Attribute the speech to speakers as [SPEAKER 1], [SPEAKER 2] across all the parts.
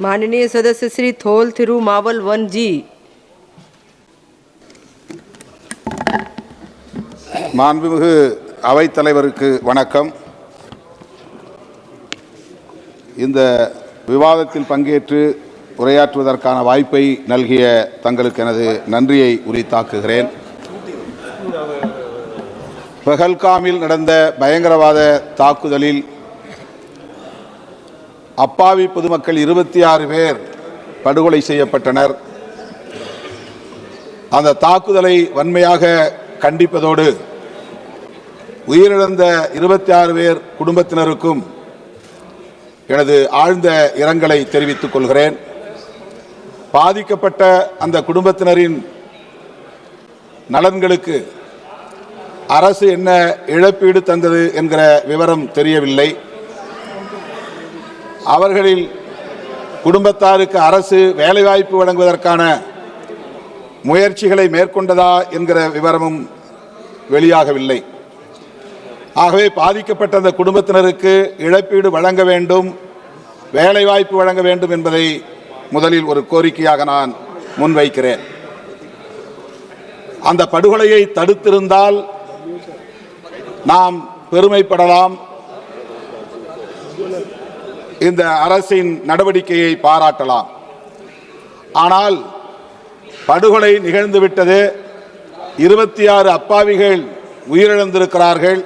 [SPEAKER 1] माननीय सदस्य श्री थोल थिरु मावल वन जी
[SPEAKER 2] மாண்புமிகு அவைத்தலைவருக்கு வணக்கம் இந்த விவாதத்தில் பங்கேற்று உரையாற்றுவதற்கான வாய்ப்பை நல்கிய தங்களுக்கு எனது நன்றியை உரித்தாக்குகிறேன் பெஹல்காமில் நடந்த பயங்கரவாத தாக்குதலில் அப்பாவி பொதுமக்கள் இருபத்தி ஆறு பேர் படுகொலை செய்யப்பட்டனர். அந்த தாக்குதலை வன்மையாக கண்டிப்பதோடு உயிரிழந்த இருபத்தி ஆறு பேர் குடும்பத்தினருக்கும் எனது ஆழ்ந்த இரங்கலை தெரிவித்துக் கொள்கிறேன். பாதிக்கப்பட்ட அந்த குடும்பத்தினரின் நலன்களுக்கு அரசு என்ன இழப்பீடு தந்தது என்கிற விவரம் தெரியவில்லை. அவர்களில் குடும்பத்தாருக்கு அரசு வேலைவாய்ப்பு வழங்குவதற்கான முயற்சிகளை மேற்கொண்டதா என்கிற விவரமும் வெளியாகவில்லை. ஆகவே பாதிக்கப்பட்ட அந்த குடும்பத்தினருக்கு இழப்பீடு வழங்க வேண்டும் வேலைவாய்ப்பு வழங்க வேண்டும் என்பதை முதலில் ஒரு கோரிக்கையாக நான் முன்வைக்கிறேன். அந்த படுகொலையை தடுத்திருந்தால் நாம் பெருமைப்படலாம். இந்த அரசின் நடவடிக்கையை பாராட்டலாம். ஆனால் படுகொலை நிகழ்ந்துவிட்டது இருபத்தி ஆறு அப்பாவிகள் உயிரிழந்திருக்கிறார்கள்.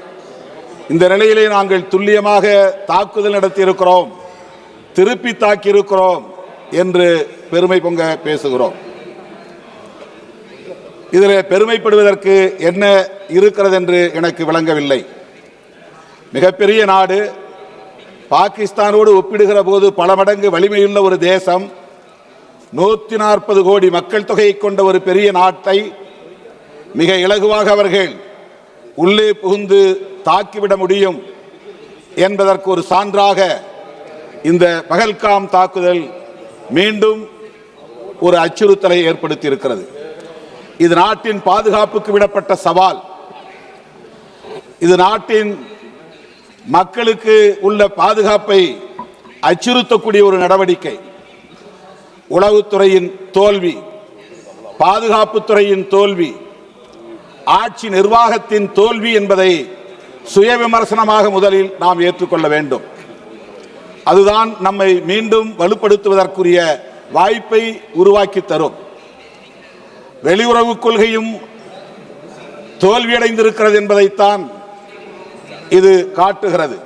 [SPEAKER 2] இந்த நிலையிலே நாங்கள் துல்லியமாக தாக்குதல் நடத்தியிருக்கிறோம். திருப்பி தாக்கியிருக்கிறோம் என்று பெருமை பொங்க பேசுகிறோம். இதில் பெருமைப்படுவதற்கு என்ன இருக்கிறது என்று எனக்கு விளங்கவில்லை. மிகப்பெரிய நாடு பாகிஸ்தானோடு ஒப்பிடுகிற போது பல மடங்கு வலிமையுள்ள ஒரு தேசம் நூற்றி நாற்பது கோடி மக்கள் தொகையை கொண்ட ஒரு பெரிய நாட்டை மிக இலகுவாக அவர்கள் உள்ளே புகுந்து தாக்கிவிட முடியும் என்பதற்கு ஒரு சான்றாக இந்த பகல்காம் தாக்குதல் மீண்டும் ஒரு அச்சுறுத்தலை ஏற்படுத்தி இருக்கிறது இது நாட்டின் பாதுகாப்புக்கு விடப்பட்ட சவால். இது நாட்டின் மக்களுக்கு உள்ள பாதுகாப்பை அச்சுறுத்தக்கூடிய ஒரு நடவடிக்கை. உளவுத்துறையின் தோல்வி பாதுகாப்புத்துறையின் தோல்வி ஆட்சி நிர்வாகத்தின் தோல்வி என்பதை சுய விமர்சனமாக முதலில் நாம் ஏற்றுக்கொள்ள வேண்டும். அதுதான் நம்மை மீண்டும் வலுப்படுத்துவதற்குரிய வாய்ப்பை உருவாக்கி தரும். வெளியுறவு கொள்கையும் தோல்வியடைந்திருக்கிறது என்பதைத்தான் இது காட்டுகிறது.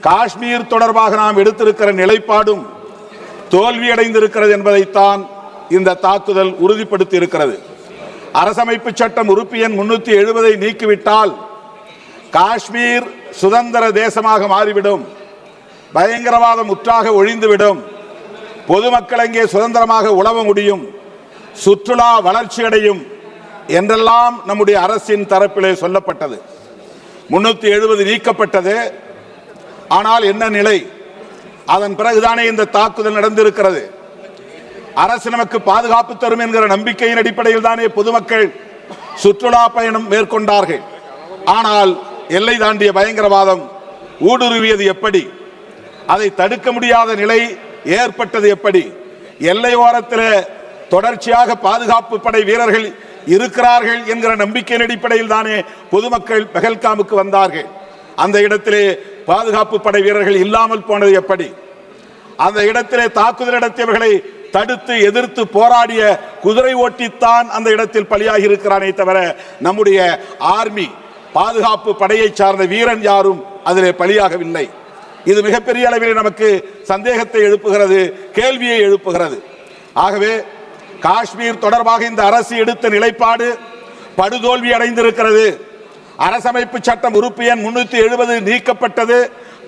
[SPEAKER 2] காஷ்மீர் தொடர்பாக நாம் எடுத்திருக்கிற நிலைப்பாடும் தோல்வியடைந்திருக்கிறது என்பதைத்தான் இந்த தாக்குதல் உறுதிப்படுத்தி இருக்கிறது அரசமைப்பு சட்டம் உறுப்பு எண் முன்னூத்தி எழுபதை நீக்கிவிட்டால் காஷ்மீர் சுதந்திர தேசமாக மாறிவிடும். பயங்கரவாதம் முற்றாக ஒழிந்துவிடும். பொதுமக்கள் அங்கே சுதந்திரமாக உழவ முடியும். சுற்றுலா வளர்ச்சியடையும் என்றெல்லாம் நம்முடைய அரசின் தரப்பிலே சொல்லப்பட்டது. முன்னூத்தி எழுபது நீக்கப்பட்டது. ஆனால் என்ன நிலை? அதன் பிறகுதானே இந்த தாக்குதல் நடந்திருக்கிறது. அரசு நமக்கு பாதுகாப்பு தரும் என்கிற நம்பிக்கையின் அடிப்படையில் தானே பொதுமக்கள் சுற்றுலா பயணம் மேற்கொண்டார்கள். ஆனால் எல்லை தாண்டிய பயங்கரவாதம் ஊடுருவியது எப்படி? அதை தடுக்க முடியாத நிலை ஏற்பட்டது எப்படி? எல்லை ஓரத்தில் தொடர்ச்சியாக பாதுகாப்பு படை வீரர்கள் இருக்கிறார்கள் என்கிற நம்பிக்கையின் அடிப்படையில் தானே பொதுமக்கள் பெகல்காமுக்கு வந்தார்கள். அந்த இடத்திலே பாதுகாப்பு படை வீரர்கள் இல்லாமல் போனது எப்படி? அந்த இடத்திலே தாக்குதல் நடத்தியவர்களை தடுத்து எதிர்த்து போராடிய குதிரை ஓட்டித்தான் அந்த இடத்தில் பலியாகி இருக்கிறானே தவிர நம்முடைய ஆர்மி பாதுகாப்பு படையை சார்ந்த வீரன் யாரும் அதிலே பலியாகவில்லை. இது மிகப்பெரிய அளவில் நமக்கு சந்தேகத்தை எழுப்புகிறது கேள்வியை எழுப்புகிறது. ஆகவே காஷ்மீர் தொடர்பாக இந்த அரசு எடுத்த நிலைப்பாடு படுதோல்வி அடைந்திருக்கிறது. அரசமைப்பு சட்டம் உறுப்பு எண் முன்னூத்தி எழுபது நீக்கப்பட்டது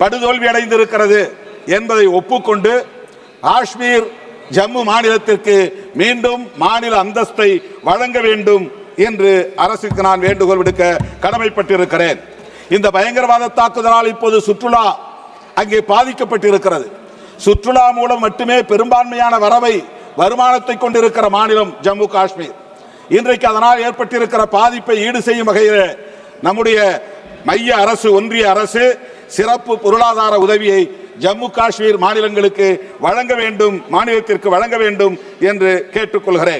[SPEAKER 2] படுதோல்வி அடைந்திருக்கிறது என்பதை ஒப்புக்கொண்டு காஷ்மீர் ஜம்மு மாநிலத்திற்கு மீண்டும் மாநில அந்தஸ்தை வழங்க வேண்டும் என்று அரசுக்கு நான் வேண்டுகோள் விடுக்க கடமைப்பட்டிருக்கிறேன். இந்த பயங்கரவாத தாக்குதலால் இப்போது சுற்றுலா அங்கே பாதிக்கப்பட்டிருக்கிறது. சுற்றுலா மூலம் மட்டுமே பெரும்பான்மையான வரவை வருமானத்தை கொண்டிருக்கிற மாநிலம் ஜம்மு காஷ்மீர். இன்றைக்கு அதனால் ஏற்பட்டிருக்கிற பாதிப்பை ஈடு செய்யும் வகையில் நம்முடைய மைய அரசு ஒன்றிய அரசு சிறப்பு பொருளாதார உதவியை ஜம்மு காஷ்மீர் மாநிலங்களுக்கு வழங்க வேண்டும் மாநிலத்திற்கு வழங்க வேண்டும் என்று கேட்டுக்கொள்கிறேன்.